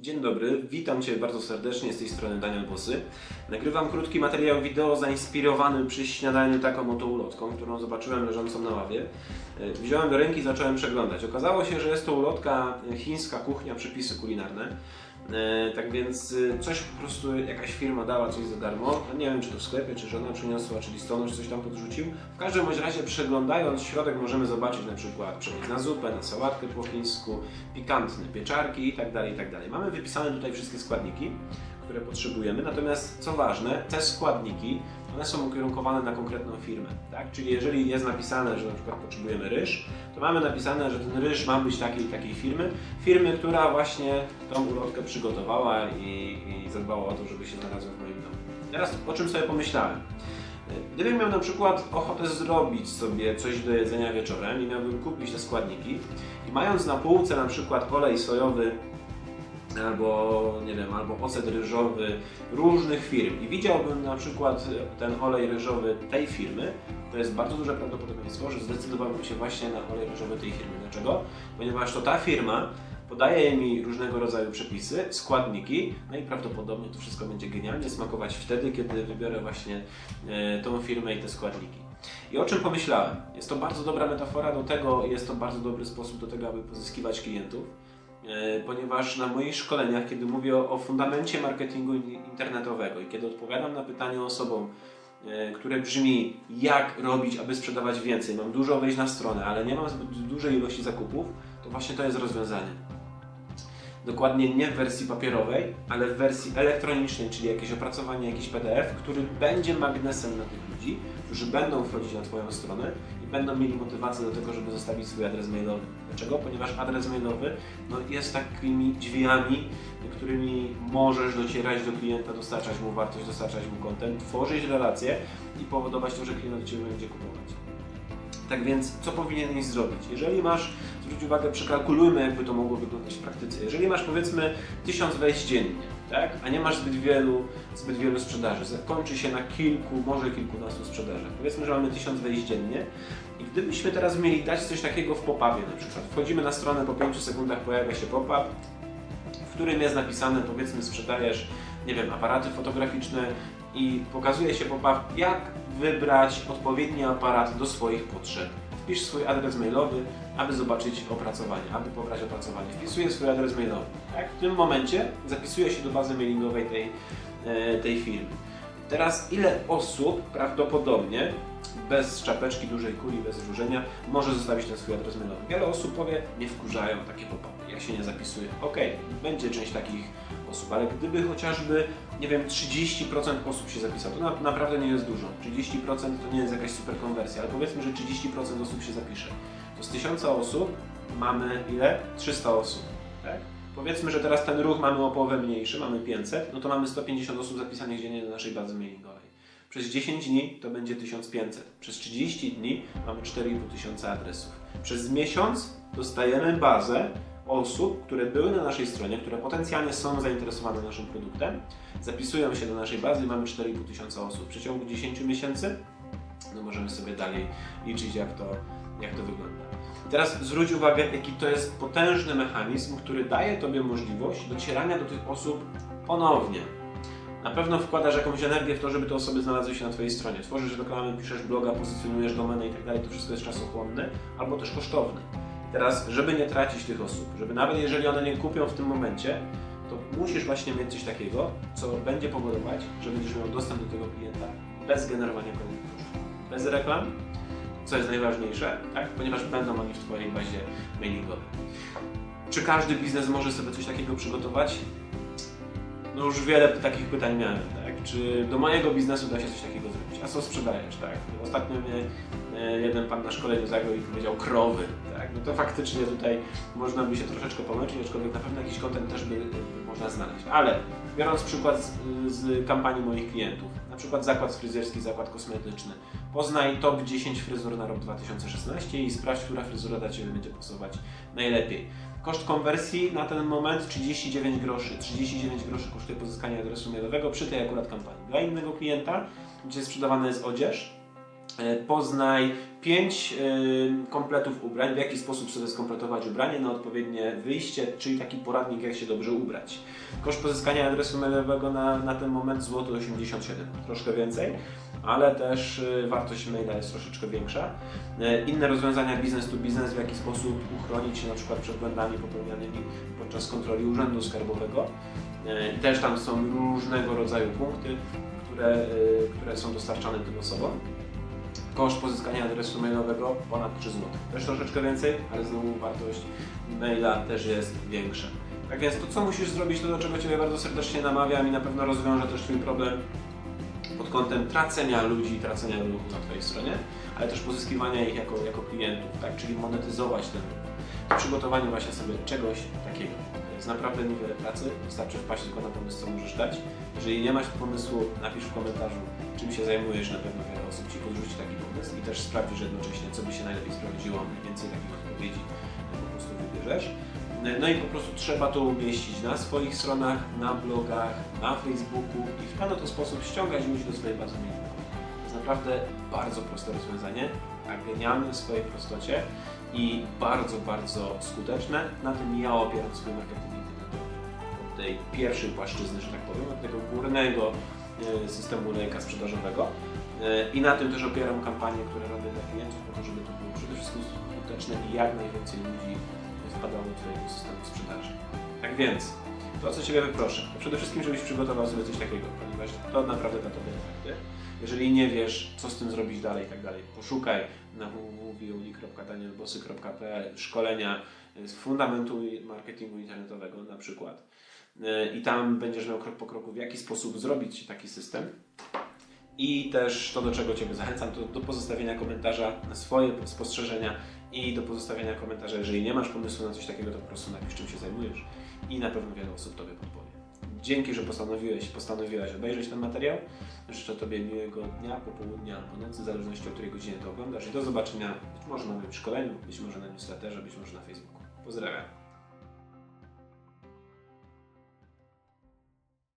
Dzień dobry, witam Cię bardzo serdecznie z tej strony Daniel Bosy. Nagrywam krótki materiał wideo zainspirowany przy śniadaniu taką oto ulotką, którą zobaczyłem leżącą na ławie. E, Wziąłem do ręki i zacząłem przeglądać. Okazało się, że jest to ulotka chińska kuchnia, przepisy kulinarne. E, Tak więc e, coś po prostu jakaś firma dała coś za darmo. No Nie wiem czy to w sklepie, czy żona przyniosła, czy listonosz coś tam podrzucił. W każdym bądź razie przeglądając środek możemy zobaczyć na przykład przepis na zupę, na sałatkę po chińsku, pikantne pieczarki i tak dalej, i tak. Mamy wypisane tutaj wszystkie składniki, które potrzebujemy. Natomiast co ważne, te składniki one są ukierunkowane na konkretną firmę. Tak? Czyli jeżeli jest napisane, że na przykład potrzebujemy ryż, to mamy napisane, że ten ryż ma być takiej takiej firmy. Firmy, która właśnie tą ulotkę przygotowała i, i zadbała o to, żeby się znalazła w moim domu. Teraz o czym sobie pomyślałem? Gdybym miał na przykład ochotę zrobić sobie coś do jedzenia wieczorem i miałbym kupić te składniki i mając na półce na przykład olej sojowy albo nie wiem, albo ocet ryżowy różnych firm i widziałbym na przykład ten olej ryżowy tej firmy, to jest bardzo duże prawdopodobieństwo, że zdecydowałbym się właśnie na olej ryżowy tej firmy. Dlaczego? Ponieważ to ta firma podaje mi różnego rodzaju przepisy, składniki, no i prawdopodobnie to wszystko będzie genialnie smakować wtedy, kiedy wybiorę właśnie e, tą firmę i te składniki. I o czym pomyślałem? Jest to bardzo dobra metafora do tego, jest to bardzo dobry sposób do tego, aby pozyskiwać klientów, ponieważ na moich szkoleniach, kiedy mówię o, fundamencie marketingu in- internetowego i kiedy odpowiadam na pytanie osobom, e, które brzmi, jak robić, aby sprzedawać więcej, mam dużo wejść na stronę, ale nie mam zbyt dużej ilości zakupów, to właśnie to jest rozwiązanie. Dokładnie nie w wersji papierowej, ale w wersji elektronicznej, czyli jakieś opracowanie, jakiś PDF, który będzie magnesem na tych ludzi, którzy będą wchodzić na Twoją stronę i będą mieli motywację do tego, żeby zostawić swój adres mailowy. Dlaczego? Ponieważ adres mailowy no, jest takimi drzwiami, którymi możesz docierać do klienta, dostarczać mu wartość, dostarczać mu content, tworzyć relacje i powodować to, że klient do Ciebie będzie kupować. Tak więc, co powinieneś zrobić? Jeżeli masz, zwróć uwagę, przekalkulujmy, jakby to mogło wyglądać w praktyce. Jeżeli masz powiedzmy 1000 wejść dziennie, tak? a nie masz zbyt wielu, zbyt wielu sprzedaży, zakończy się na kilku, może kilkunastu sprzedażach. Powiedzmy, że mamy 1000 wejść dziennie i gdybyśmy teraz mieli dać coś takiego w pop-upie na przykład. Wchodzimy na stronę, po 5 sekundach pojawia się pop-up, w którym jest napisane, powiedzmy, sprzedajesz, nie wiem, aparaty fotograficzne i pokazuje się pop-up, jak wybrać odpowiedni aparat do swoich potrzeb. Wpisz swój adres mailowy, aby zobaczyć opracowanie, aby pobrać opracowanie. Wpisuję swój adres mailowy. Tak? W tym momencie zapisuję się do bazy mailingowej tej, e, tej firmy. Teraz ile osób prawdopodobnie bez czapeczki dużej kuli, bez różenia, może zostawić ten swój adres mailowy? Wiele osób powie, nie wkurzają takie pop-upy, ja się nie zapisuję. Okej, będzie część takich osób, ale gdyby chociażby, nie wiem, 30% osób się zapisało, to na, naprawdę nie jest dużo. 30% to nie jest jakaś super konwersja, ale powiedzmy, że 30% osób się zapisze. To z 1000 osób mamy ile? 300 osób, tak? Powiedzmy, że teraz ten ruch mamy o połowę mniejszy, mamy 500, no to mamy 150 osób zapisanych dziennie do naszej bazy mailingowej. Przez 10 dni to będzie 1500. Przez 30 dni mamy 4500 adresów. Przez miesiąc dostajemy bazę osób, które były na naszej stronie, które potencjalnie są zainteresowane naszym produktem, zapisują się do naszej bazy i mamy 4500 osób. W przeciągu 10 miesięcy no możemy sobie dalej liczyć, jak to, jak to wygląda. Teraz zwróć uwagę, jaki to jest potężny mechanizm, który daje Tobie możliwość docierania do tych osób ponownie. Na pewno wkładasz jakąś energię w to, żeby te osoby znalazły się na Twojej stronie. Tworzysz reklamy, piszesz bloga, pozycjonujesz domenę i tak dalej. To wszystko jest czasochłonne albo też kosztowne. Teraz, żeby nie tracić tych osób, żeby nawet jeżeli one nie kupią w tym momencie, to musisz właśnie mieć coś takiego, co będzie powodować, że będziesz miał dostęp do tego klienta bez generowania kolejnych kosztów. Bez reklam, co jest najważniejsze, tak? ponieważ będą oni w Twojej bazie mailingowej. Czy każdy biznes może sobie coś takiego przygotować? No już wiele takich pytań miałem, tak? Czy do mojego biznesu da się coś takiego zrobić? A co sprzedajesz, tak? Ostatnio mnie e, jeden pan na szkoleniu zagrał i powiedział krowy, tak? No to faktycznie tutaj można by się troszeczkę pomęczyć, aczkolwiek na pewno jakiś kontent też by by można znaleźć. Ale biorąc przykład z, z kampanii moich klientów, na przykład zakład fryzjerski, zakład kosmetyczny, poznaj top 10 fryzur na rok 2016 i sprawdź, która fryzura dla Ciebie będzie pasować najlepiej. Koszt konwersji na ten moment 39 groszy. 39 groszy kosztuje pozyskanie adresu mailowego przy tej akurat kampanii. Dla innego klienta, gdzie sprzedawana jest odzież, Poznaj 5 kompletów ubrań, w jaki sposób sobie skompletować ubranie na odpowiednie wyjście, czyli taki poradnik, jak się dobrze ubrać. Koszt pozyskania adresu mailowego na, na ten moment złoty 87, troszkę więcej, ale też y, wartość maila jest troszeczkę większa. E, Inne rozwiązania business to business, w jaki sposób uchronić się na przykład przed błędami popełnianymi podczas kontroli Urzędu Skarbowego. E, też tam są różnego rodzaju punkty, które, które są dostarczane tym osobom. Koszt pozyskania adresu mailowego ponad 3 zł. Też troszeczkę więcej, ale znowu wartość maila też jest większa. Tak więc to, co musisz zrobić, to do czego Ciebie bardzo serdecznie namawiam i na pewno rozwiąże też Twój problem pod kątem tracenia ludzi, tracenia ruchu na Twojej stronie, ale też pozyskiwania ich jako, jako klientów, tak? czyli monetyzować ten ruch. To przygotowanie właśnie sobie czegoś takiego. Jest naprawdę niewiele pracy, wystarczy wpaść tylko na pomysł, co możesz dać. Jeżeli nie masz pomysłu, napisz w komentarzu, czym się zajmujesz, na pewno wiele osób Ci podrzuci taki pomysł i też sprawdzisz jednocześnie, co by się najlepiej sprawdziło, najwięcej takich odpowiedzi po prostu wybierzesz. No i po prostu trzeba to umieścić na swoich stronach, na blogach, na Facebooku i w ten oto sposób ściągać ludzi do swojej bazy mailowej. To jest naprawdę bardzo proste rozwiązanie, a genialne w swojej prostocie i bardzo, bardzo skuteczne. Na tym ja opieram swój marketing internetowy. Od tej pierwszej płaszczyzny, że tak powiem, od tego górnego systemu lejka sprzedażowego. E, I na tym też opieram kampanie, które robię dla klientów, po to, żeby to było przede wszystkim skuteczne i jak najwięcej ludzi wpadało do Twojego systemu sprzedaży. Tak więc, to co Ciebie wyproszę, to przede wszystkim, żebyś przygotował sobie coś takiego, ponieważ to naprawdę da Tobie efekty. Jeżeli nie wiesz, co z tym zrobić dalej i tak dalej, poszukaj na www.danielbosy.pl szkolenia z fundamentu marketingu internetowego na przykład. E, I tam będziesz miał krok po kroku, w jaki sposób zrobić taki system. I też to, do czego Ciebie zachęcam, to do pozostawienia komentarza na swoje spostrzeżenia i do pozostawienia komentarza, jeżeli nie masz pomysłu na coś takiego, to po prostu napisz, czym się zajmujesz i na pewno wiele osób Tobie podpowie. Dzięki, że postanowiłeś, postanowiłaś obejrzeć ten materiał. Życzę Tobie miłego dnia, popołudnia albo nocy, w zależności od której godzinie to oglądasz i do zobaczenia być może na moim szkoleniu, być może na newsletterze, być może na Facebooku. Pozdrawiam.